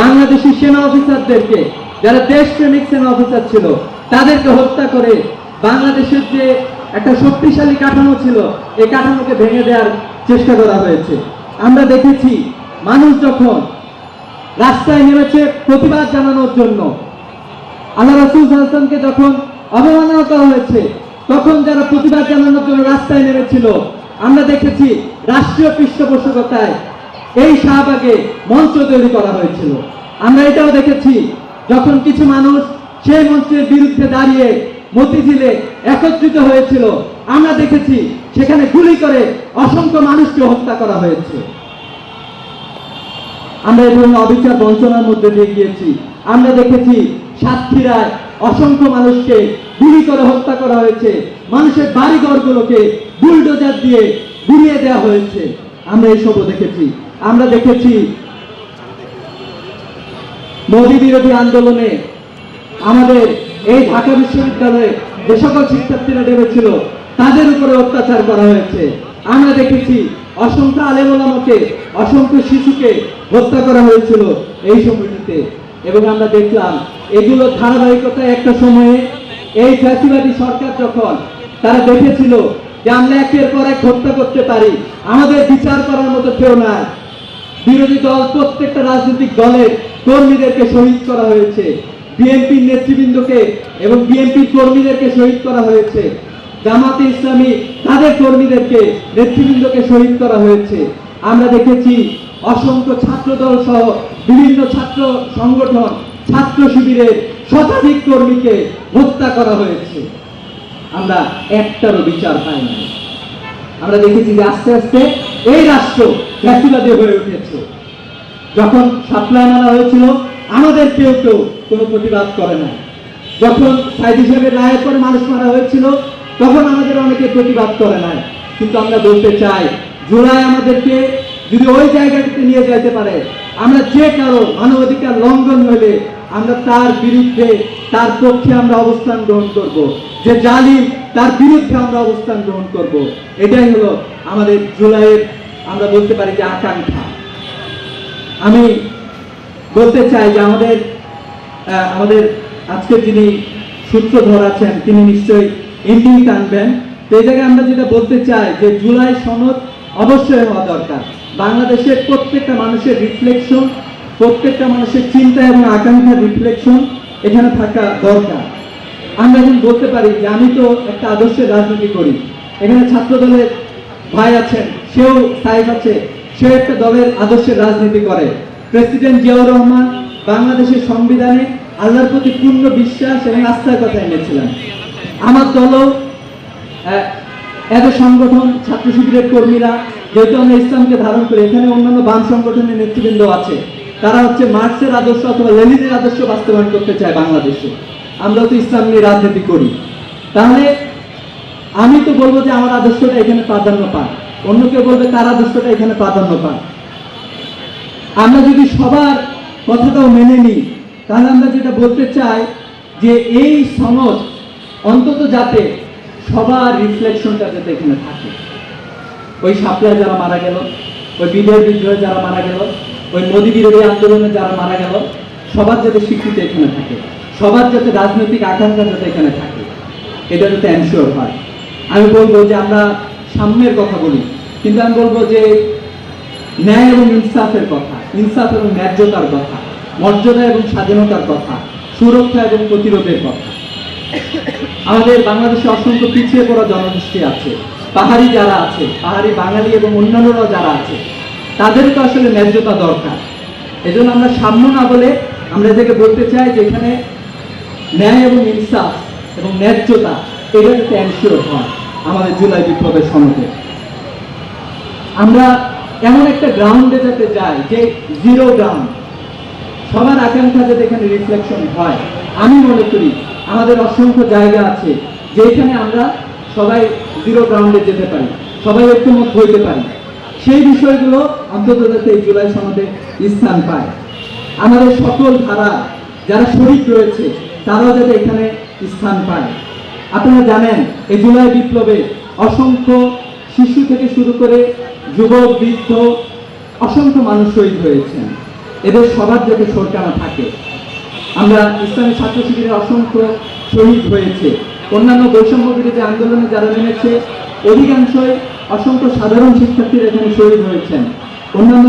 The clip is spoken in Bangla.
বাংলাদেশি সেনা অফিসারদেরকে, যারা দেশপ্রেমিক সেনা অফিসার ছিল, তাদেরকে হত্যা করে বাংলাদেশের যে একটা শক্তিশালী কাঠামো ছিল, এই কাঠামোকে ভেঙে দেওয়ার চেষ্টা করা হয়েছে। আমরা দেখেছি, মানুষ যখন রাস্তায় নেমেছে প্রতিবাদ জানানোর জন্য, আল্লাহ রসুল হাসানকে যখন অবমাননা করা হয়েছে, তখন যারা প্রতিবাদ জানানোর জন্য রাস্তায় নেমেছিল, আমরা দেখেছি রাষ্ট্রীয় পৃষ্ঠপোষকতায় এই শাহবাগে মঞ্চ তৈরি করা হয়েছিল। আমরা এটাও দেখেছি, যখন কিছু মানুষ সেই মঞ্চের বিরুদ্ধে দাঁড়িয়ে মতিঝিলে একত্রিত হয়েছিল, আমরা দেখেছি সেখানে গুলি করে অসংখ্য মানুষকে হত্যা করা হয়েছে। আমরা এই ধরনের অবিচার বঞ্চনার মধ্যে দিয়ে গিয়েছি। আমরা দেখেছি সাতক্ষীরায় অসংখ্য মানুষকে গুলি করে হত্যা করা হয়েছে। মানুষের বাড়িঘরগুলোকে বুলডোজার দিয়ে গুড়িয়ে দেওয়া হয়েছে। আমরা এসবও দেখেছি। আমরা দেখেছি মোদী বিরোধী আন্দোলনে আমাদের এই ঢাকা বিশ্ববিদ্যালয়ে যে সকল শিক্ষার্থীরা নেমেছিল, তাদের উপরে অত্যাচার করা হয়েছে। আমরা দেখেছি অসংখ্য আলেমকে অসংখ্য শিশুকে হত্যা করা হয়েছিল এই সময়টিতে। এবং আমরা দেখলাম, এগুলো ধারাবাহিকতায় একটা সময়ে এই ফ্যাসিবাদী সরকার যখন তারা দেখেছিল যে আমরা একের পর এক হত্যা করতে পারি, আমাদের বিচার করার মতো কেউ নাই বিরোধী দল প্রত্যেকটা রাজনৈতিক দলের কর্মীদেরকে শহীদ করা হয়েছে। বিএনপির নেতৃবৃন্দকে এবং বিএনপির কর্মীদেরকে শহীদ করা হয়েছে। জামাতে ইসলামী তাদের কর্মীদেরকে নেতৃবৃন্দকে শহীদ করা হয়েছে। আমরা দেখেছি অসংখ্য ছাত্রদল সহ বিভিন্ন ছাত্র সংগঠন, ছাত্র শিবিরের শতাধিক কর্মীকে হত্যা করা হয়েছে। আমরা একটারও বিচার পাই না আমরা দেখেছি যে আস্তে আস্তে এই রাষ্ট্র ফ্যাসিবাদী হয়ে উঠেছে। যখন সাপ্লাই মারা হয়েছিল, আমাদের কেউ কেউ কোনো প্রতিবাদ করে না যখন সাইদি সাহেবের রায়ের পরে মানুষ মারা হয়েছিল, তখন আমাদের অনেকে প্রতিবাদ করে নাই। কিন্তু আমরা বলতে চাই, জুলাই আমাদেরকে যদি ওই জায়গাটিতে নিয়ে যাইতে পারে, আমরা যে কারও মানবাধিকার লঙ্ঘন হলে আমরা তার বিরুদ্ধে, তার পক্ষে আমরা অবস্থান গ্রহণ করব। যে জালিম, তার বিরুদ্ধে আমরা অবস্থান গ্রহণ করব। এটাই হলো আমাদের জুলাইয়ের আমরা বলতে পারি যে আকাঙ্ক্ষা। আমি বলতে চাই যে আমাদের আমাদের আজকে যিনি সূত্রধর আছেন, তিনি নিশ্চয়ই ইন্ডিক আনবেন তো এই জায়গায় আমরা যেটা বলতে চাই যে জুলাই সনদ অবশ্যই হওয়া দরকার। বাংলাদেশের প্রত্যেকটা মানুষের রিফ্লেকশন প্রত্যেকটা মানুষের চিন্তা এবং আকাঙ্ক্ষার রিফ্লেকশন এখানে থাকা দরকার। আমরা এখন বলতে পারি যে আমি তো একটা আদর্শের রাজনীতি করি। এখানে ছাত্র দলের ভাই আছেন সেও সাহেব আছে, সেও একটা দলের আদর্শের রাজনীতি করে। প্রেসিডেন্ট জিয়াউর রহমান বাংলাদেশের সংবিধানে আল্লাহর প্রতি পূর্ণ বিশ্বাস এবং আস্থার কথা এনেছিলেন? আমার দলও এত সংগঠন, ছাত্র শিবিরের কর্মীরা যেহেতু আমরা ইসলামকে ধারণ করি, এখানে অন্যান্য বাম সংগঠনের নেতৃবৃন্দ আছে। তারা হচ্ছে মার্ক্সের আদর্শ অথবা লেনিনের আদর্শ বাস্তবায়ন করতে চায় বাংলাদেশে। আমরা তো ইসলাম নিয়ে রাজনীতি করি। তাহলে আমি তো বলব যে আমার আদর্শটা এখানে প্রাধান্য পায়। অন্য কেউ বলবে, তার আদর্শটা এখানে প্রাধান্য পায় আমরা যদি সবার কথাটাও মেনে নিই, তাহলে আমরা যেটা বলতে চাই যে এই সনদ অন্তত যাতে সবার রিফ্লেকশনটা যাতে এখানে থাকে। ওই সাপ্লাই যারা মারা গেল, ওই বিধেয় বিদ্রোহে যারা মারা গেল, ওই মোদী বিরোধী আন্দোলনে যারা মারা গেল, সবার যাতে স্বীকৃতি এখানে থাকে, সবার যাতে রাজনৈতিক আকাঙ্ক্ষা যাতে এখানে থাকে, এটা যাতে এনশিওর হয়। আমি বলব যে আমরা সাম্যের কথা বলি। কিন্তু আমি বলব যে ন্যায় এবং ইনসাফের কথা, ইনসাফ এবং ন্যায্যতার কথা, মর্যাদা এবং স্বাধীনতার কথা, সুরক্ষা এবং প্রতিরোধের কথা। আমাদের বাংলাদেশে অসংখ্য পিছিয়ে পড়া জনগোষ্ঠী আছে, পাহাড়ি যারা আছে, পাহাড়ি বাঙালি এবং অন্যান্যরা যারা আছে, তাদেরকে আসলে ন্যায্যতা দরকার। এজন্য আমরা সাম্য না বলে আমরা এদেরকে বলতে চাই যে এখানে ন্যায় এবং ইনসাফ এবং ন্যায্যতা এটা যাতে এনশিওর হয়। আমাদের জুলাই বিপ্লবের সনদে। আমরা এমন একটা গ্রাউন্ডে যাতে যাই যে জিরো গ্রাউন্ড সবার আকাঙ্ক্ষা যাতে এখানে রিফ্লেকশন হয়। আমি মনে করি আমাদের অসংখ্য জায়গা আছে যেখানে আমরা সবাই জিরো গ্রাউন্ডে যেতে পারি, সবাই ঐক্যমত হইতে পারি। সেই বিষয়গুলো অন্তত যাতে এই জুলাই সনদে স্থান পায়। আমাদের সকল ধারা যারা শরিক রয়েছে, তারাও যাতে এখানে স্থান পায়। আপনারা জানেন, এই জুলাই বিপ্লবে অসংখ্য শিশু থেকে শুরু করে যুবক, বৃদ্ধ, অসংখ্য মানুষ শহীদ হয়েছেন। এদের সবার যাতে সরকারা থাকে। আমরা ইসলামী ছাত্র শিবিরের অসংখ্য শহীদ হয়েছে। অন্যান্য বৈষম্য বিরোধী আন্দোলনে যারা নেমেছে, অধিকাংশই অসংখ্য সাধারণ শিক্ষার্থীরা এখানে শহীদ হয়েছেন। অন্যান্য